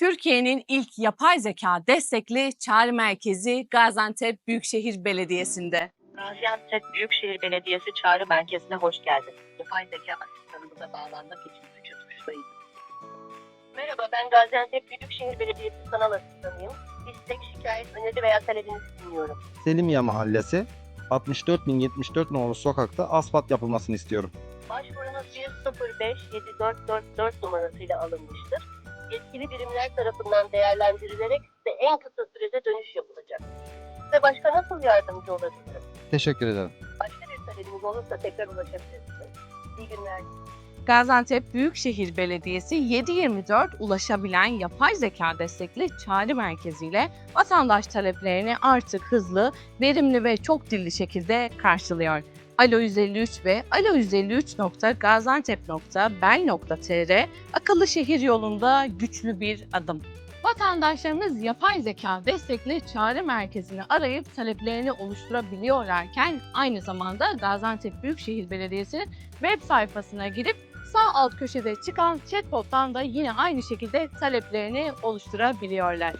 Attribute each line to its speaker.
Speaker 1: Türkiye'nin ilk yapay zeka destekli çağrı merkezi Gaziantep Büyükşehir Belediyesi'nde.
Speaker 2: Gaziantep Büyükşehir Belediyesi Çağrı Merkezi'ne hoş geldiniz. Yapay zeka asistanımıza bağlanmak için tuşu tuşlayın. Merhaba, ben Gaziantep Büyükşehir Belediyesi Sanal Asistanıyım. İstek, şikayet, öneri veya talebinizi dinliyorum.
Speaker 3: Selimiye Mahallesi 64.074 nolu sokakta asfalt yapılmasını istiyorum.
Speaker 2: Başvurunuz 105-7444 numarasıyla alınmıştır. Yetkili birimler tarafından değerlendirilerek size en kısa sürede dönüş yapılacak. Size başka nasıl yardımcı olabilirim?
Speaker 3: Teşekkür ederim.
Speaker 2: Başka bir talebiniz olursa tekrar ulaşabilirsiniz. İyi günler.
Speaker 1: Gaziantep Büyükşehir Belediyesi 7/24 ulaşabilen yapay zeka destekli çağrı merkeziyle vatandaş taleplerini artık hızlı, verimli ve çok dilli şekilde karşılıyor. Alo 153 ve alo 153.gaziantep.bel.tr akıllı şehir yolunda güçlü bir adım. Vatandaşlarımız yapay zeka destekli çağrı merkezini arayıp taleplerini oluşturabiliyorlarken aynı zamanda Gaziantep Büyükşehir Belediyesi'nin web sayfasına girip sağ alt köşede çıkan chatbot'tan da yine aynı şekilde taleplerini oluşturabiliyorlar.